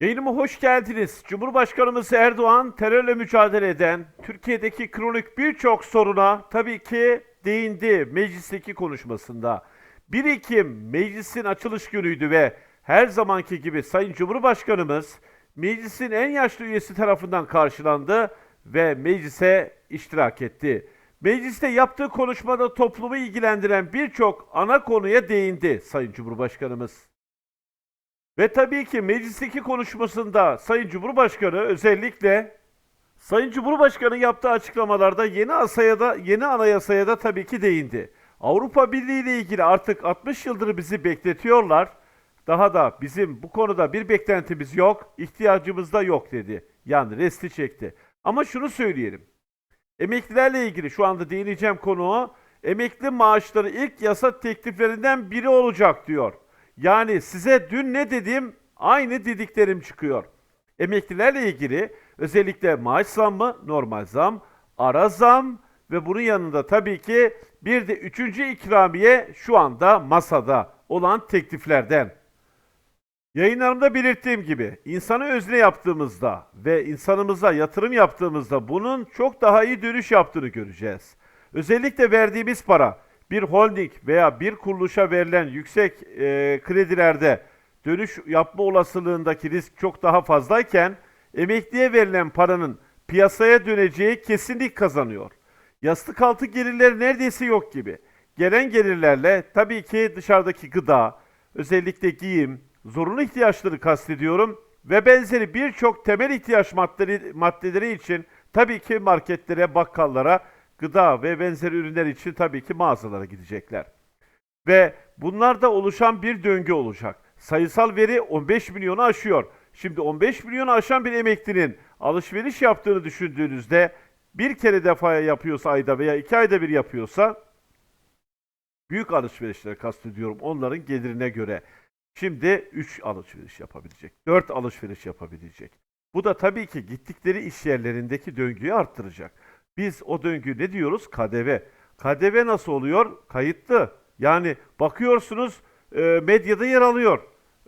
Yayınıma hoş geldiniz. Cumhurbaşkanımız Erdoğan terörle mücadele eden Türkiye'deki kronik birçok soruna tabii ki değindi meclisteki konuşmasında. 1 Ekim meclisin açılış günüydü ve her zamanki gibi Sayın Cumhurbaşkanımız meclisin en yaşlı üyesi tarafından karşılandı ve meclise iştirak etti. Mecliste yaptığı konuşmada toplumu ilgilendiren birçok ana konuya değindi Sayın Cumhurbaşkanımız. Ve tabii ki meclisteki konuşmasında Sayın Cumhurbaşkanı özellikle Sayın Cumhurbaşkanı yaptığı açıklamalarda yeni asaya da yeni anayasaya da tabii ki değindi. Avrupa Birliği ile ilgili artık 60 yıldır bizi bekletiyorlar. Daha da bizim bu konuda bir beklentimiz yok, ihtiyacımız da yok dedi. Yani resti çekti. Ama şunu söyleyelim. Emeklilerle ilgili şu anda değineceğim konu o. Emekli maaşları ilk yasa tekliflerinden biri olacak diyor. Yani size dün ne dedim aynı dediklerim çıkıyor. Emeklilerle ilgili özellikle maaş zammı, normal zam, ara zam ve bunun yanında tabii ki bir de üçüncü ikramiye şu anda masada olan tekliflerden. Yayınlarımda belirttiğim gibi insanı özne yaptığımızda ve insanımıza yatırım yaptığımızda bunun çok daha iyi dönüş yaptığını göreceğiz. Özellikle verdiğimiz para bir holding veya bir kuruluşa verilen yüksek e, kredilerde dönüş yapma olasılığındaki risk çok daha fazlayken emekliye verilen paranın piyasaya döneceği kesinlik kazanıyor. Yastık altı gelirleri neredeyse yok gibi. Gelen gelirlerle tabii ki dışarıdaki gıda, özellikle giyim, zorunlu ihtiyaçları kastediyorum ve benzeri birçok temel ihtiyaç maddeleri, maddeleri için tabii ki marketlere, bakkallara, gıda ve benzeri ürünler için tabii ki mağazalara gidecekler. Ve bunlarda oluşan bir döngü olacak. Sayısal veri 15 milyonu aşıyor. Şimdi 15 milyonu aşan bir emeklinin alışveriş yaptığını düşündüğünüzde bir kere defaya yapıyorsa ayda veya iki ayda bir yapıyorsa büyük alışverişler kastediyorum onların gelirine göre. Şimdi 3 alışveriş yapabilecek, 4 alışveriş yapabilecek. Bu da tabii ki gittikleri iş yerlerindeki döngüyü arttıracak. Biz o döngü ne diyoruz? KDV. KDV nasıl oluyor? Kayıtlı. Yani bakıyorsunuz e, medyada yer alıyor.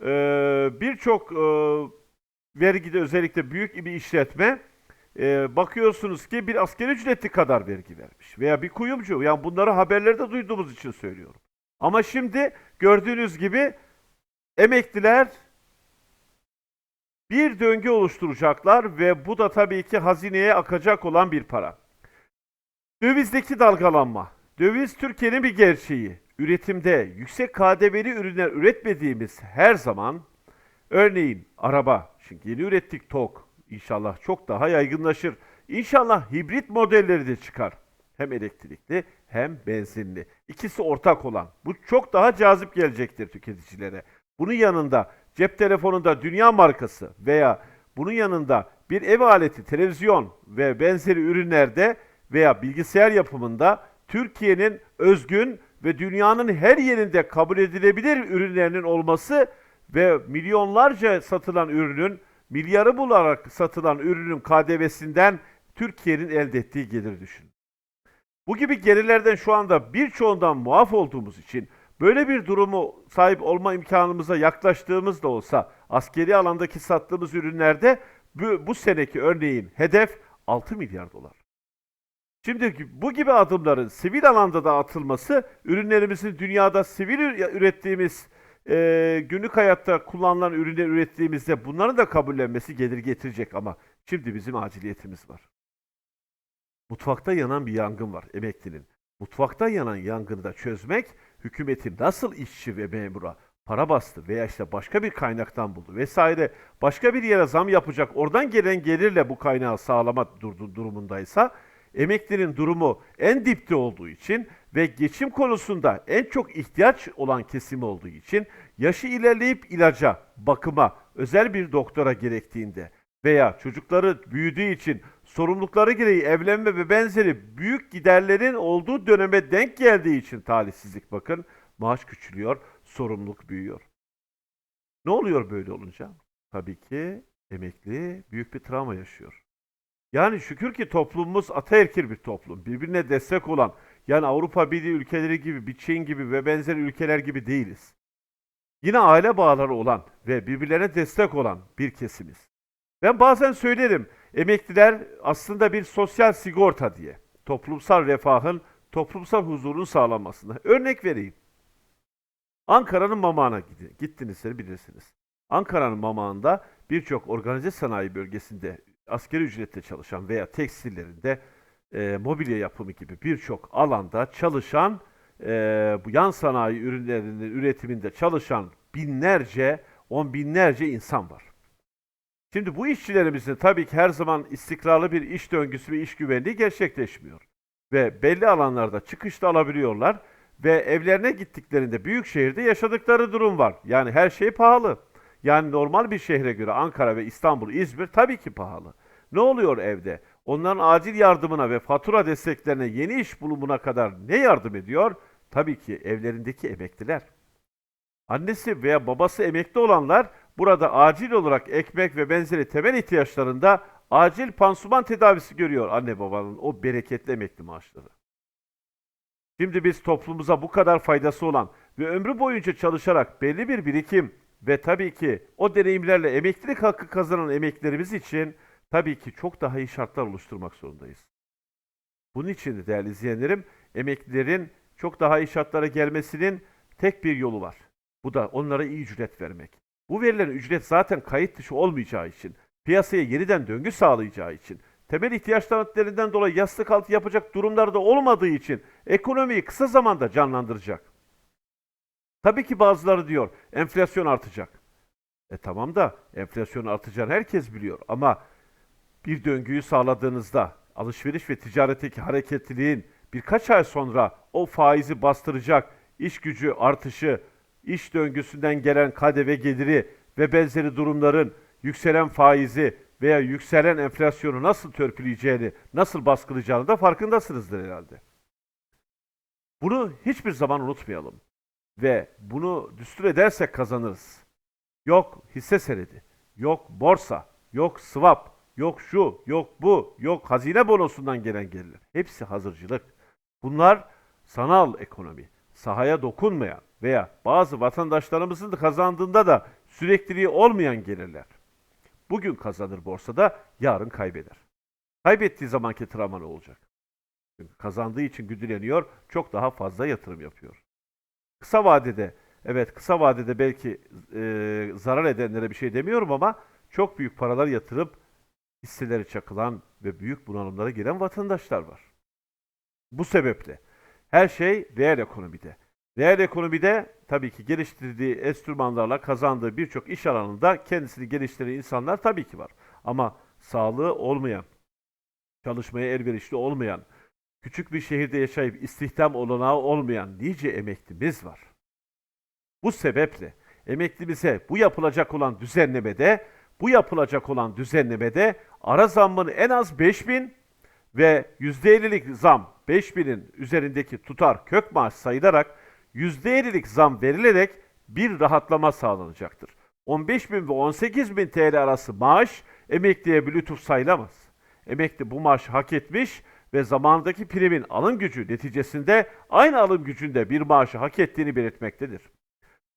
E, Birçok e, vergide özellikle büyük bir işletme e, bakıyorsunuz ki bir asgari ücretli kadar vergi vermiş. Veya bir kuyumcu. Yani bunları haberlerde duyduğumuz için söylüyorum. Ama şimdi gördüğünüz gibi emekliler bir döngü oluşturacaklar ve bu da tabii ki hazineye akacak olan bir para. Dövizdeki dalgalanma. Döviz Türkiye'nin bir gerçeği. Üretimde yüksek KDV'li ürünler üretmediğimiz her zaman örneğin araba, şimdi yeni ürettik TOK inşallah çok daha yaygınlaşır. İnşallah hibrit modelleri de çıkar. Hem elektrikli hem benzinli. İkisi ortak olan. Bu çok daha cazip gelecektir tüketicilere. Bunun yanında cep telefonunda dünya markası veya bunun yanında bir ev aleti, televizyon ve benzeri ürünlerde veya bilgisayar yapımında Türkiye'nin özgün ve dünyanın her yerinde kabul edilebilir ürünlerinin olması ve milyonlarca satılan ürünün, milyarı bularak satılan ürünün KDV'sinden Türkiye'nin elde ettiği gelir düşünün. Bu gibi gelirlerden şu anda birçoğundan muaf olduğumuz için böyle bir durumu sahip olma imkanımıza yaklaştığımız da olsa askeri alandaki sattığımız ürünlerde bu, bu seneki örneğin hedef 6 milyar dolar. Şimdi bu gibi adımların sivil alanda da atılması, ürünlerimizin dünyada sivil ürettiğimiz, e, günlük hayatta kullanılan ürünler ürettiğimizde bunların da kabullenmesi gelir getirecek ama şimdi bizim aciliyetimiz var. Mutfakta yanan bir yangın var emeklinin. Mutfakta yanan yangını da çözmek, hükümetin nasıl işçi ve memura para bastı veya işte başka bir kaynaktan buldu vesaire başka bir yere zam yapacak oradan gelen gelirle bu kaynağı sağlama durumundaysa emeklinin durumu en dipte olduğu için ve geçim konusunda en çok ihtiyaç olan kesim olduğu için yaşı ilerleyip ilaca, bakıma, özel bir doktora gerektiğinde veya çocukları büyüdüğü için sorumlulukları gereği evlenme ve benzeri büyük giderlerin olduğu döneme denk geldiği için talihsizlik bakın maaş küçülüyor, sorumluluk büyüyor. Ne oluyor böyle olunca? Tabii ki emekli büyük bir travma yaşıyor. Yani şükür ki toplumumuz ataerkil bir toplum. Birbirine destek olan, yani Avrupa Birliği ülkeleri gibi, bir Çin gibi ve benzeri ülkeler gibi değiliz. Yine aile bağları olan ve birbirlerine destek olan bir kesimiz. Ben bazen söylerim, emekliler aslında bir sosyal sigorta diye. Toplumsal refahın, toplumsal huzurun sağlanmasında. Örnek vereyim. Ankara'nın mamağına gidin. Gittiğinizde bilirsiniz. Ankara'nın mamağında birçok organize sanayi bölgesinde askeri ücretle çalışan veya tekstillerinde e, mobilya yapımı gibi birçok alanda çalışan e, bu yan sanayi ürünlerinin üretiminde çalışan binlerce, on binlerce insan var. Şimdi bu işçilerimizin tabii ki her zaman istikrarlı bir iş döngüsü ve iş güvenliği gerçekleşmiyor. Ve belli alanlarda çıkışta alabiliyorlar ve evlerine gittiklerinde büyük şehirde yaşadıkları durum var. Yani her şey pahalı. Yani normal bir şehre göre Ankara ve İstanbul, İzmir tabii ki pahalı. Ne oluyor evde? Onların acil yardımına ve fatura desteklerine yeni iş bulumuna kadar ne yardım ediyor? Tabii ki evlerindeki emekliler. Annesi veya babası emekli olanlar burada acil olarak ekmek ve benzeri temel ihtiyaçlarında acil pansuman tedavisi görüyor anne babanın o bereketli emekli maaşları. Şimdi biz toplumumuza bu kadar faydası olan ve ömrü boyunca çalışarak belli bir birikim ve tabii ki o deneyimlerle emeklilik hakkı kazanan emeklilerimiz için tabii ki çok daha iyi şartlar oluşturmak zorundayız. Bunun için de değerli izleyenlerim, emeklilerin çok daha iyi şartlara gelmesinin tek bir yolu var. Bu da onlara iyi ücret vermek. Bu verilen ücret zaten kayıt dışı olmayacağı için, piyasaya yeniden döngü sağlayacağı için, temel ihtiyaçlarından dolayı yastık altı yapacak durumlarda olmadığı için ekonomiyi kısa zamanda canlandıracak. Tabii ki bazıları diyor enflasyon artacak. E tamam da enflasyon artacağını herkes biliyor ama bir döngüyü sağladığınızda alışveriş ve ticaretteki hareketliliğin birkaç ay sonra o faizi bastıracak iş gücü artışı, iş döngüsünden gelen KDV geliri ve benzeri durumların yükselen faizi veya yükselen enflasyonu nasıl törpüleyeceğini, nasıl baskılayacağını da farkındasınızdır herhalde. Bunu hiçbir zaman unutmayalım ve bunu düstur edersek kazanırız. Yok hisse senedi, yok borsa, yok swap, yok şu, yok bu, yok hazine bonosundan gelen gelirler. Hepsi hazırcılık. Bunlar sanal ekonomi, sahaya dokunmayan veya bazı vatandaşlarımızın da kazandığında da sürekliliği olmayan gelirler. Bugün kazanır borsada, yarın kaybeder. Kaybettiği zamanki travma ne olacak? Çünkü kazandığı için güdüleniyor, çok daha fazla yatırım yapıyor. Kısa vadede, evet kısa vadede belki e, zarar edenlere bir şey demiyorum ama çok büyük paralar yatırıp hisseleri çakılan ve büyük bunalımlara giren vatandaşlar var. Bu sebeple her şey reel ekonomide. Reel ekonomide tabii ki geliştirdiği enstrümanlarla kazandığı birçok iş alanında kendisini geliştiren insanlar tabii ki var. Ama sağlığı olmayan, çalışmaya elverişli olmayan, küçük bir şehirde yaşayıp istihdam olanağı olmayan nice emeklimiz var. Bu sebeple emeklimize bu yapılacak olan düzenlemede, bu yapılacak olan düzenlemede ara zammın en az 5000 ve %50'lik zam 5000'in üzerindeki tutar kök maaş sayılarak %50'lik zam verilerek bir rahatlama sağlanacaktır. 15 bin ve 18 bin TL arası maaş emekliye bir lütuf sayılamaz. Emekli bu maaşı hak etmiş ve zamandaki primin alım gücü neticesinde aynı alım gücünde bir maaşı hak ettiğini belirtmektedir.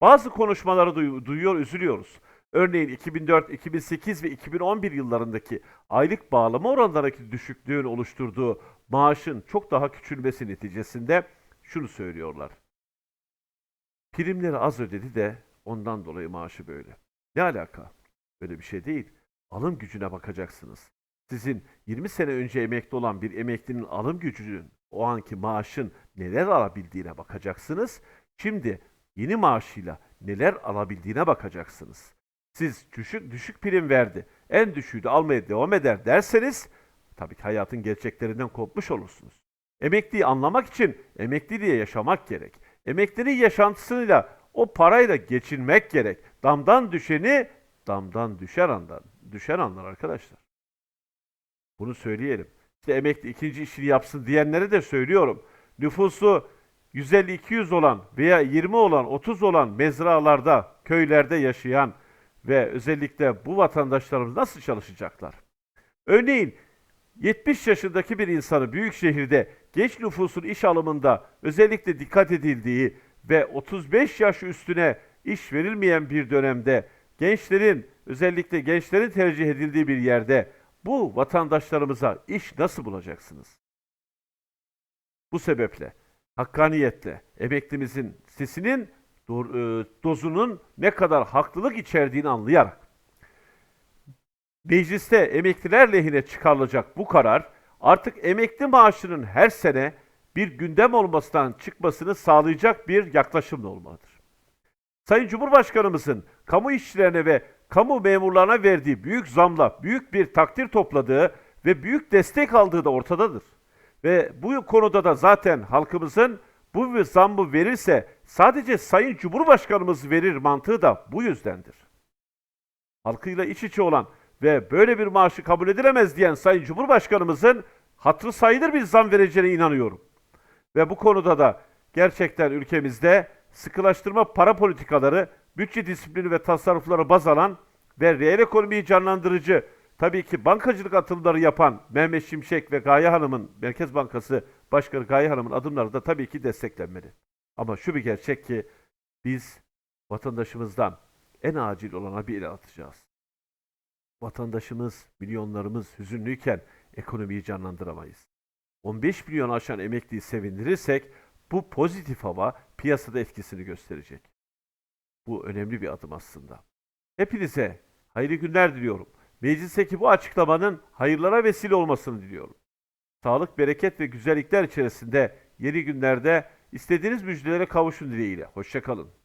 Bazı konuşmaları duy- duyuyor, üzülüyoruz. Örneğin 2004, 2008 ve 2011 yıllarındaki aylık bağlama oranlarındaki düşüklüğün oluşturduğu maaşın çok daha küçülmesi neticesinde şunu söylüyorlar. Primleri az ödedi de ondan dolayı maaşı böyle. Ne alaka? Böyle bir şey değil. Alım gücüne bakacaksınız. Sizin 20 sene önce emekli olan bir emeklinin alım gücünün, o anki maaşın neler alabildiğine bakacaksınız. Şimdi yeni maaşıyla neler alabildiğine bakacaksınız. Siz düşük düşük prim verdi, en düşüğü de almaya devam eder derseniz tabii ki hayatın gerçeklerinden kopmuş olursunuz. Emekliyi anlamak için emekliliğe yaşamak gerek. Emekliliğin yaşantısıyla o parayla geçinmek gerek. Damdan düşeni damdan düşer andan, düşer anlar arkadaşlar. Bunu söyleyelim. İşte emekli ikinci işini yapsın diyenlere de söylüyorum. Nüfusu 150-200 olan veya 20 olan, 30 olan mezralarda, köylerde yaşayan ve özellikle bu vatandaşlarımız nasıl çalışacaklar? Örneğin 70 yaşındaki bir insanı büyük şehirde genç nüfusun iş alımında özellikle dikkat edildiği ve 35 yaş üstüne iş verilmeyen bir dönemde gençlerin özellikle gençlerin tercih edildiği bir yerde bu vatandaşlarımıza iş nasıl bulacaksınız? Bu sebeple hakkaniyetle emeklimizin sesinin dozunun ne kadar haklılık içerdiğini anlayarak mecliste emekliler lehine çıkarılacak bu karar artık emekli maaşının her sene bir gündem olmasından çıkmasını sağlayacak bir yaklaşımla olmalıdır. Sayın Cumhurbaşkanımızın kamu işçilerine ve kamu memurlarına verdiği büyük zamla büyük bir takdir topladığı ve büyük destek aldığı da ortadadır. Ve bu konuda da zaten halkımızın bu zammı verirse sadece Sayın Cumhurbaşkanımız verir mantığı da bu yüzdendir. Halkıyla iç içe olan ve böyle bir maaşı kabul edilemez diyen Sayın Cumhurbaşkanımızın hatırı sayılır bir zam vereceğine inanıyorum. Ve bu konuda da gerçekten ülkemizde sıkılaştırma para politikaları, bütçe disiplini ve tasarrufları baz alan ve reel ekonomiyi canlandırıcı, tabii ki bankacılık atılımları yapan Mehmet Şimşek ve Gaye Hanım'ın, Merkez Bankası Başkanı Gaye Hanım'ın adımları da tabii ki desteklenmeli. Ama şu bir gerçek ki biz vatandaşımızdan en acil olana bir el atacağız. Vatandaşımız, milyonlarımız hüzünlüyken ekonomiyi canlandıramayız. 15 milyon aşan emekliyi sevindirirsek bu pozitif hava piyasada etkisini gösterecek. Bu önemli bir adım aslında. Hepinize hayırlı günler diliyorum. Meclisteki bu açıklamanın hayırlara vesile olmasını diliyorum. Sağlık, bereket ve güzellikler içerisinde yeni günlerde istediğiniz müjdelere kavuşun dileğiyle. Hoşçakalın.